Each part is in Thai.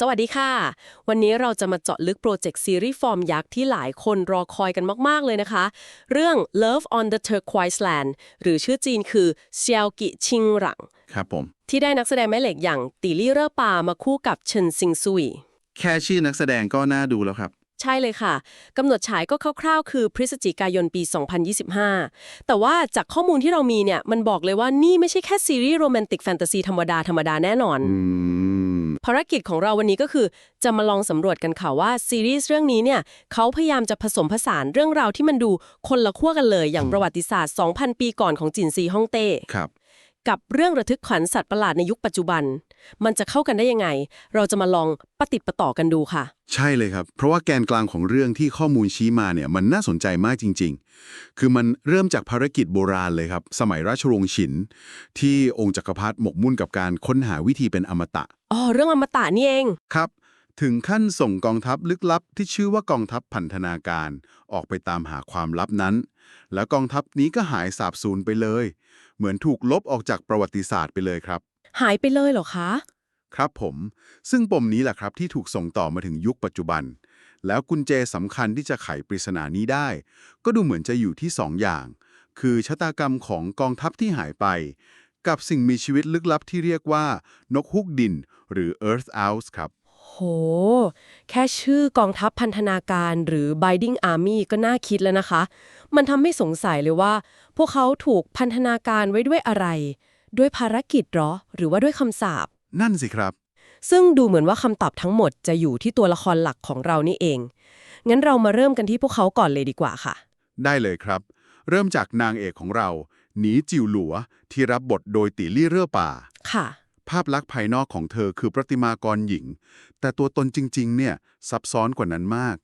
สวัสดีค่ะ วันนี้เราจะมาเจาะลึกโปรเจกต์ซีรีส์ฟอร์มยักษ์ที่หลายคนรอคอยกันมาก ๆ เลยนะคะ เรื่อง Love on the Turquoise Land หรือชื่อจีนคือเซียวกิชิงหลัง ครับผม ที่ได้นักแสดงแม่เหล็กอย่างตีลี่เร่อปามาคู่กับเฉินซิงซุย แค่ชื่อนักแสดงก็น่าดูแล้วครับ ใช่เลยค่ะกำหนดฉายก็คร่าวๆ คือพฤศจิกายนปี 2025 แต่ว่าจากข้อมูลที่เรามีเนี่ยมันบอกเลยว่านี่ไม่ใช่แค่ซีรีส์โรแมนติกแฟนตาซีธรรมดาธรรมดาแน่นอนอืมภารกิจของเราวันนี้ก็คือ จะมาลองสำรวจกันค่ะว่าซีรีส์เรื่องนี้เนี่ยเขาพยายามจะผสมผสานเรื่องราวที่มันดูคนละขั้วกันเลย อย่างประวัติศาสตร์ 2,000 ปีก่อนของจินซีฮ่องเต้ครับ กับเรื่องระทึกขวัญสัตว์ประหลาดในยุคปัจจุบัน มันจะเข้ากันได้ยังไง เราจะมาลองปฏิดประต่อกันดูค่ะ ใช่เลยครับ เพราะว่าแกนกลางของเรื่องที่ข้อมูลชี้มาเนี่ยมันน่าสนใจมากจริง ๆ คือมันเริ่มจากภารกิจโบราณเลยครับ สมัยราชวงศ์ฉิน ที่องค์จักรพรรดิหมกมุ่นกับการค้นหาวิธีเป็นอมตะอ๋อเรื่องอมตะนี่เองครับ ถึงขั้นส่งกองทัพลึกลับ ที่ชื่อว่ากองทัพพันธนาการ ออกไปตามหาความลับนั้น แล้วกองทัพนี้ก็หายสาบสูญไปเลยเหมือนถูกลบออกจากประวัติศาสตร์ไปเลยครับ หายไปเลยเหรอคะ ครับผม ซึ่งปมนี้แหละครับที่ถูกส่งต่อมาถึงยุคปัจจุบัน แล้วกุญแจสำคัญที่จะไขปริศนานี้ได้ ก็ดูเหมือนจะอยู่ที่สองอย่าง คือชะตากรรมของกองทัพที่หายไป กับสิ่งมีชีวิตลึกลับที่เรียกว่า นกฮุกดิน หรือ Earth Owls ครับ โห แค่ชื่อกองทัพพันธนาการหรือ Binding Army ก็น่าคิดแล้วนะคะ มันทำให้สงสัยเลยว่า พวกเขาถูกพันธนาการไว้ด้วยอะไร ด้วยภารกิจเหรอ หรือว่าด้วยคำสาป นั่นสิครับ ซึ่งดูเหมือนว่าคำตอบทั้งหมดจะอยู่ที่ตัวละครหลักของเรานี่เอง งั้นเรามาเริ่มกันที่พวกเขาก่อนเลยดีกว่าค่ะ ได้เลยครับ เริ่มจากนางเอกของเรา หนีจิวหลัวที่รับบทโดยติลี่เร่อป่า ค่ะ ภาพลักษณ์ภายนอกของเธอคือประติมากรหญิง แต่ตัวตนจริงๆ เนี่ยซับซ้อนกว่านั้นมาก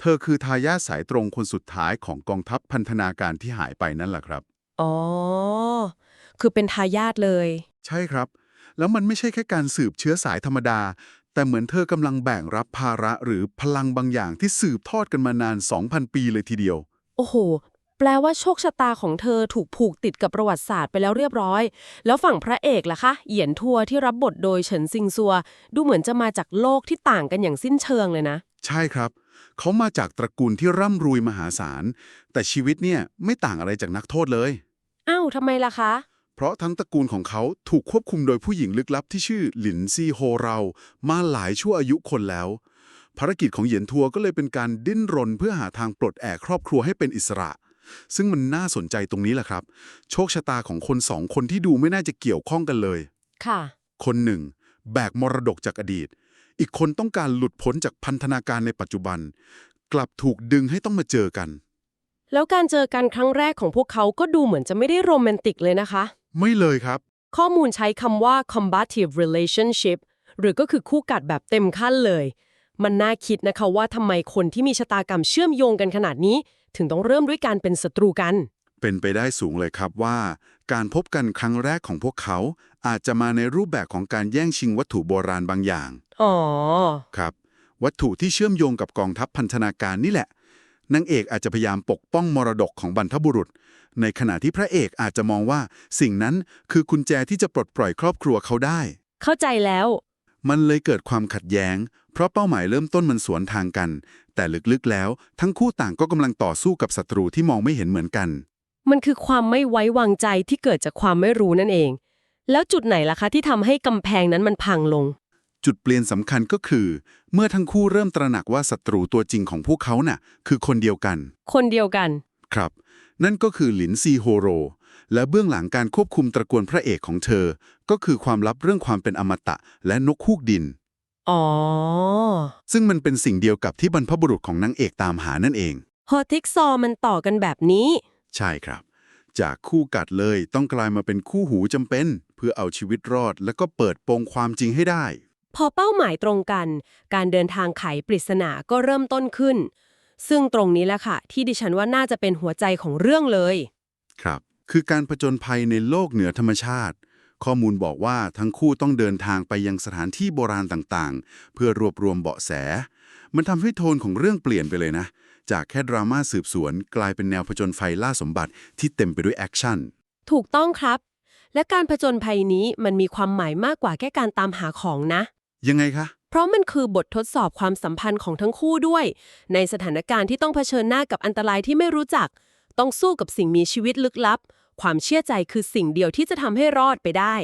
เธอคือทายาทสายตรงคนสุดท้ายของกองทัพพันธนาการที่หายไปนั่นแหละครับ อ๋อ คือเป็นทายาทเลย ใช่ครับ แล้วมันไม่ใช่แค่การสืบเชื้อสายธรรมดา แต่เหมือนเธอกำลังแบ่งรับภาระหรือพลังบางอย่างที่สืบทอดกันมานาน 2,000 ปีเลยทีเดียว โอ้โห แปลว่าโชคชะตาของเธอถูกผูกติดกับประวัติศาสตร์ไปแล้วเรียบร้อย แล้วฝั่งพระเอกล่ะคะ เหยียนทัวที่รับบทโดยเฉินซิงซัว ดูเหมือนจะมาจากโลกที่ต่างกันอย่างสิ้นเชิงเลยนะ ใช่ครับ เขามาจากตระกูลที่ร่ำรวยมหาศาล แต่ชีวิตเนี่ยไม่ต่างอะไรจากนักโทษเลย อ้าวทำไมล่ะคะ เพราะทั้งตระกูลของเขาถูกควบคุมโดยผู้หญิงลึกลับที่ชื่อหลินซีโฮเรา มาหลายชั่วอายุคนแล้วภารกิจของเหยียนทัวก็เลยเป็นการดิ้นรนเพื่อหาทางปลดแอกครอบครัวให้เป็นอิสระ ซึ่งมันน่าสนใจตรงนี้แหละครับ โชคชะตาของคนสองคนที่ดูไม่น่าจะเกี่ยวข้องกันเลย ค่ะ คนหนึ่ง แบกมรดกจากอดีต อีกคนต้องการหลุดพ้นจากพันธนาการในปัจจุบัน กลับถูกดึงให้ต้องมาเจอกัน แล้วการเจอกันครั้งแรกของพวกเขาก็ดูเหมือนจะไม่ได้โรแมนติกเลยนะคะ ไม่เลยครับ ข้อมูลใช้คำว่า combative relationship หรือก็คือคู่กัดแบบเต็มขั้นเลย มันน่าคิดนะคะว่าทำไมคนที่มีชะตากรรมเชื่อมโยงกันขนาดนี้ ถึงต้องเริ่มด้วยการเป็นศัตรูกัน เป็นไปได้สูงเลยครับว่า การพบกันครั้งแรกของพวกเขาอาจจะมาในรูปแบบของการแย่งชิงวัตถุโบราณบางอย่าง อ๋อ ครับ วัตถุที่เชื่อมโยงกับกองทัพพันธนาการนี่แหละนางเอกอาจจะพยายามปกป้องมรดกของบรรพบุรุษ ในขณะที่พระเอกอาจจะมองว่า สิ่งนั้นคือกุญแจที่จะปลดปล่อยครอบครัวเขาได้ เข้าใจแล้ว มันเลยเกิดความขัดแย้ง เพราะเป้าหมายเริ่มต้นมันสวนทางกัน แต่ลึกๆแล้ว ทั้งคู่ต่างก็กำลังต่อสู้กับศัตรูที่มองไม่เห็นเหมือนกัน มันคือความไม่ไว้วางใจที่เกิดจากความไม่รู้นั่นเอง แล้วจุดไหนล่ะคะที่ทำให้กำแพงนั้นมันพังลง จุดเปลี่ยนสำคัญก็คือ เมื่อทั้งคู่เริ่มตระหนักว่าศัตรูตัวจริงของพวกเขาน่ะ คือคนเดียวกัน คนเดียวกัน ครับ นั่นก็คือหลินซีโฮโร และเบื้องหลังการควบคุมตระกูลพระเอกของเธอ ก็คือความลับเรื่องความเป็นอมตะและนกฮูกดิน อ๋อ ซึ่งมันเป็นสิ่งเดียวกับที่บรรพบุรุษของนางเอกตามหานั่นเองพอทิกซอว์มันต่อกันแบบนี้ ใช่ครับ จากคู่กัดเลยต้องกลายมาเป็นคู่หูจำเป็น เพื่อเอาชีวิตรอดแล้วก็เปิดโปงความจริงให้ได้ พอเป้าหมายตรงกัน การเดินทางไขปริศนาก็เริ่มต้นขึ้น ซึ่งตรงนี้แหละค่ะ ที่ดิฉันว่าน่าจะเป็นหัวใจของเรื่องเลย ครับ คือการผจญภัยในโลกเหนือธรรมชาติ ข้อมูลบอกว่าทั้งคู่ต้องเดินทางไปยังสถานที่โบราณต่างๆ เพื่อรวบรวมเบาะแส มันทำให้โทนของเรื่องเปลี่ยนไปเลยนะ จากแค่ดราม่าสืบสวน กลายเป็นแนวผจญภัยล่าสมบัติที่เต็มไปด้วยแอคชั่น ถูกต้องครับ และการผจญภัยนี้มันมีความหมายมากกว่าแค่การตามหาของนะ ยังไงคะเพราะมันคือบททดสอบความสัมพันธ์ของทั้งคู่ด้วย ในสถานการณ์ที่ต้องเผชิญหน้ากับอันตรายที่ไม่รู้จัก ต้องสู้กับสิ่งมีชีวิตลึกลับ ความเชื่อใจคือสิ่งเดียวที่จะทำให้รอดไปได้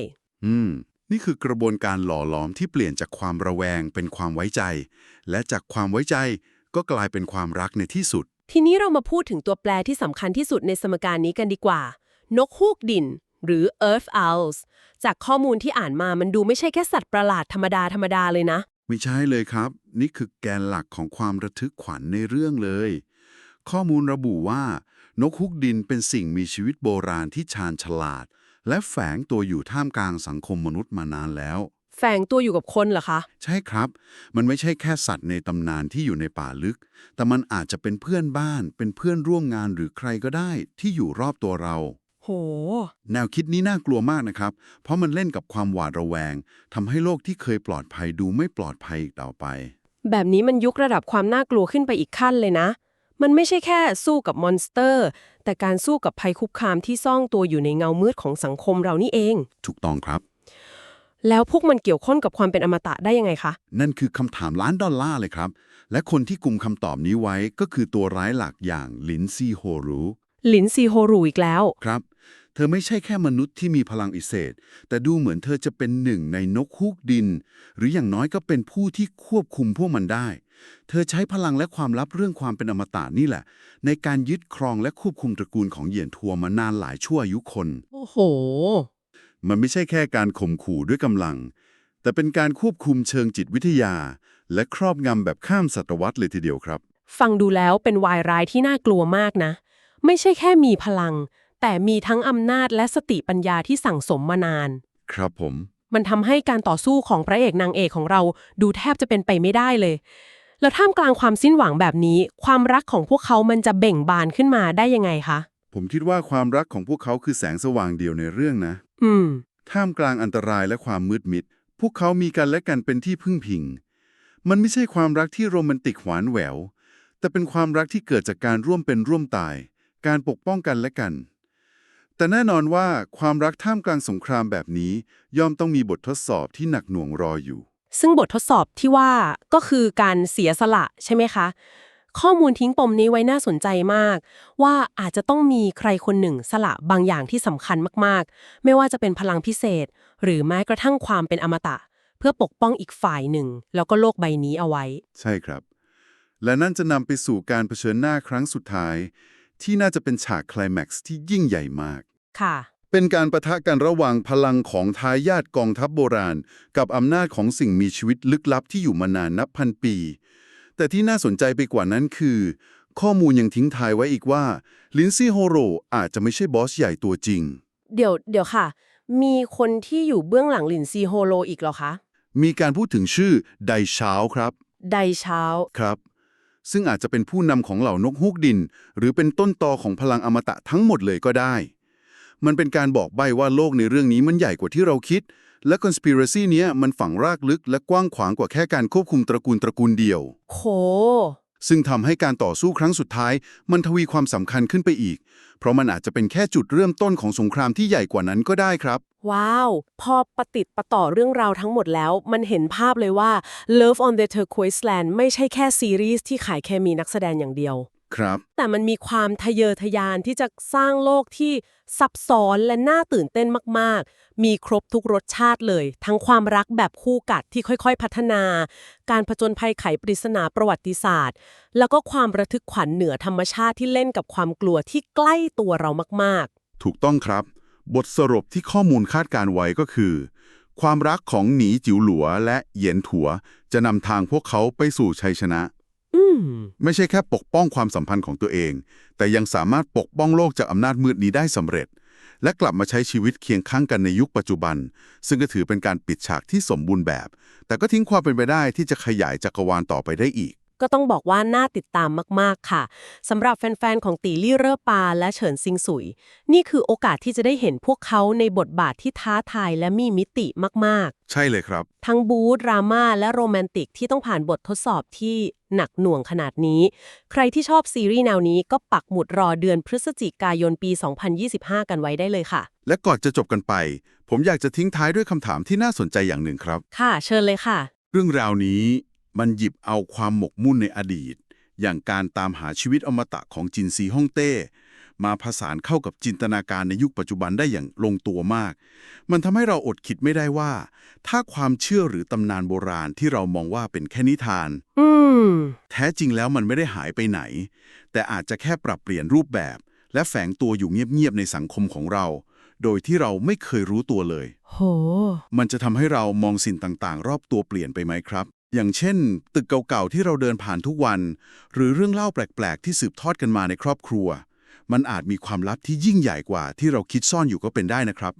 อืม นี่คือกระบวนการหล่อหลอมที่เปลี่ยนจากความระแวงเป็นความไว้ใจ และจากความไว้ใจก็กลายเป็นความรักในที่สุด ทีนี้เรามาพูดถึงตัวแปรที่สำคัญที่สุดในสมการนี้กันดีกว่า นกฮูกดิน หรือ Earth Owls จากข้อมูลที่อ่านมามันดูไม่ใช่แค่สัตว์ประหลาดธรรมดาธรรมดาเลยนะ ไม่ใช่เลยครับ นี่คือแกนหลักของความระทึกขวัญในเรื่องเลย ข้อมูลระบุว่า นกฮุกดินเป็นสิ่งมีชีวิตโบราณที่ชาญฉลาด และแฝงตัวอยู่ท่ามกลางสังคมมนุษย์มานานแล้ว แฝงตัวอยู่กับคนเหรอคะ ใช่ครับ มันไม่ใช่แค่สัตว์ในตำนานที่อยู่ในป่าลึก แต่มันอาจจะเป็นเพื่อนบ้าน เป็นเพื่อนร่วมงานหรือใครก็ได้ที่อยู่รอบตัวเรา โห แนวคิดนี้น่ากลัวมากนะครับ เพราะมันเล่นกับความหวาดระแวงทำให้โลกที่เคยปลอดภัยดูไม่ปลอดภัยอีกต่อไป แบบนี้มันยกระดับความน่ากลัวขึ้นไปอีกขั้นเลยนะ มันไม่ใช่แค่สู้กับมอนสเตอร์ แต่การสู้กับภัยคุกคามที่ซ่องตัวอยู่ในเงามืดของสังคมเรานี่เอง ถูกต้องครับ แล้วพวกมันเกี่ยวข้องกับความเป็นอมตะได้ยังไงคะ นั่นคือคำถามล้านดอลลาร์เลยครับ และคนที่กลุ่มคำตอบนี้ไว้ก็คือตัวร้ายหลักอย่างลินซี่โฮรูหลินซีโฮรูอีกแล้ว ครับ เธอไม่ใช่แค่มนุษย์ที่มีพลังอิเศษ แต่ดูเหมือนเธอจะเป็นหนึ่งในนกฮูกดิน หรืออย่างน้อยก็เป็นผู้ที่ควบคุมพวกมันได้ เธอใช้พลังและความลับเรื่องความเป็นอมตะนี่แหละ ในการยึดครองและควบคุมตระกูลของเหยียนทัวมานานหลายชั่วอายุคน โอ้โห มันไม่ใช่แค่การข่มขู่ด้วยกำลัง แต่เป็นการควบคุมเชิงจิตวิทยา และครอบงำแบบข้ามศตวรรษเลยทีเดียวครับ ฟังดูแล้วเป็นวายร้ายที่น่ากลัวมากนะ ไม่ใช่แค่มีพลัง แต่มีทั้งอำนาจและสติปัญญาที่สั่งสมมานาน ครับผม มันทำให้การต่อสู้ของพระเอกนางเอกของเราดูแทบจะเป็นไปไม่ได้เลย แล้วท่ามกลางความสิ้นหวังแบบนี้ ความรักของพวกเขามันจะเบ่งบานขึ้นมาได้ยังไงคะ ผมคิดว่าความรักของพวกเขาคือแสงสว่างเดียวในเรื่องนะ อืม ท่ามกลางอันตรายและความมืดมิด พวกเขามีกันและกันเป็นที่พึ่งพิง มันไม่ใช่ความรักที่โรแมนติกหวานแหวว แต่เป็นความรักที่เกิดจากการร่วมเป็นร่วมตาย การปกป้องกันและกัน แต่แน่นอนว่าความรักท่ามกลางสงครามแบบนี้ ย่อมต้องมีบททดสอบที่หนักหน่วงรออยู่ ซึ่งบททดสอบที่ว่าก็คือการเสียสละใช่ไหมคะ ข้อมูลทิ้งปมนี้ไว้น่าสนใจมาก ว่าอาจจะต้องมีใครคนหนึ่งสละบางอย่างที่สำคัญมากๆ ไม่ว่าจะเป็นพลังพิเศษ หรือแม้กระทั่งความเป็นอมตะ เพื่อปกป้องอีกฝ่ายหนึ่ง แล้วก็โลกใบนี้เอาไว้ ใช่ครับ และนั่นจะนำไปสู่การเผชิญหน้าครั้งสุดท้าย ที่น่าจะเป็นฉากไคลแม็กซ์ที่ยิ่งใหญ่มาก ค่ะ เป็นการประทะกันระหว่างพลังของทายาทกองทัพโบราณ กับอำนาจของสิ่งมีชีวิตลึกลับที่อยู่มานานนับพันปี แต่ที่น่าสนใจไปกว่านั้นคือ ข้อมูลยังทิ้งทายไว้อีกว่าลินซี่โฮโรอาจจะไม่ใช่บอสใหญ่ตัวจริง เดี๋ยวเดี๋ยวค่ะ มีคนที่อยู่เบื้องหลังหลินซีโฮโลอีกเหรอคะ มีการพูดถึงชื่อไดชาวครับ ไดเช้า ครับ ซึ่งอาจจะเป็นผู้นำของเหล่านกฮูกดิน หรือเป็นต้นตอของพลังอมตะทั้งหมดเลยก็ได้ มันเป็นการบอกใบ้ว่าโลกในเรื่องนี้มันใหญ่กว่าที่เราคิด และ conspiracy เนี้ยมันฝังรากลึกและกว้างขวางกว่าแค่การควบคุมตระกูลตระกูลเดียว โห ซึ่งทำให้การต่อสู้ครั้งสุดท้าย มันทวีความสำคัญขึ้นไปอีก เพราะมันอาจจะเป็นแค่จุดเริ่มต้นของสงครามที่ใหญ่กว่านั้นก็ได้ครับ ว้าว พอปฏิดประต่อเรื่องราวทั้งหมดแล้ว มันเห็นภาพเลยว่า Love on the Turquoise Land ไม่ใช่แค่ซีรีส์ที่ขายแค่มีนักแสดงอย่างเดียว ครับ แต่มันมีความทะเยอทะยานที่จะสร้างโลกที่ซับซ้อนและน่าตื่นเต้นมาก ๆ มีครบทุกรสชาติเลย ทั้งความรักแบบคู่กัดที่ค่อย ๆ พัฒนา การผจญภัยไขปริศนาประวัติศาสตร์ แล้วก็ความระทึกขวัญเหนือธรรมชาติที่เล่นกับความกลัวที่ใกล้ตัวเรามากถูกต้องครับ บทสรุปที่ข้อมูลคาดการไว้ก็คือ ความรักของหนีจิ๋วหลัวและเหยียนถัว จะนำทางพวกเขาไปสู่ชัยชนะๆอืม ไม่ใช่แค่ปกป้องความสัมพันธ์ของตัวเอง แต่ยังสามารถปกป้องโลกจากอำนาจมืดนี้ได้สำเร็จ และกลับมาใช้ชีวิตเคียงข้างกันในยุคปัจจุบัน ซึ่งก็ถือเป็นการปิดฉากที่สมบูรณ์แบบ แต่ก็ทิ้งความเป็นไปได้ที่จะขยายจักรวาลต่อไปได้อีก ก็ต้องบอกว่าน่าติดตามมาก ๆ ค่ะสำหรับแฟน ๆ ของตีลี่เร่อปาและเฉินซิงสุย นี่คือโอกาสที่จะได้เห็นพวกเขาในบทบาทที่ท้าทายและมีมิติมากใช่เลยครับๆทั้งบู๊ดราม่าและโรแมนติกที่ต้องผ่านบททดสอบที่หนักหน่วงขนาดนี้ ใครที่ชอบซีรีส์แนวนี้ก็ปักหมุดรอเดือนพฤศจิกายนปี 2025 กันไว้ได้เลยค่ะ และก่อนจะจบกันไป ผมอยากจะทิ้งท้ายด้วยคำถามที่น่าสนใจอย่างหนึ่งครับ ค่ะ เชิญเลยค่ะรื่องราวนี้ มันหยิบเอาความหมกมุ่นในอดีต อย่างการตามหาชีวิตอมตะของจินซีฮ่องเต้ มาผสานเข้ากับจินตนาการในยุคปัจจุบันได้อย่างลงตัวมาก มันทำให้เราอดคิดไม่ได้ว่า ถ้าความเชื่อหรือตำนานโบราณที่เรามองว่าเป็นแค่นิทานอืมแท้จริงแล้วมันไม่ได้หายไปไหน แต่อาจจะแค่ปรับเปลี่ยนรูปแบบ และแฝงตัวอยู่เงียบๆในสังคมของเราโดยที่เราไม่เคยรู้ตัวเลย โห มันจะทำให้เรามองสิ่งต่างๆ รอบตัวเปลี่ยนไปไหมครับ อย่างเช่น ตึกเก่าๆที่เราเดินผ่านทุกวัน หรือเรื่องเล่าแปลกๆ ที่สืบทอดกันมาในครอบครัว มันอาจมีความลับที่ยิ่งใหญ่กว่าที่เราคิดซ่อนอยู่ก็เป็นได้นะครับ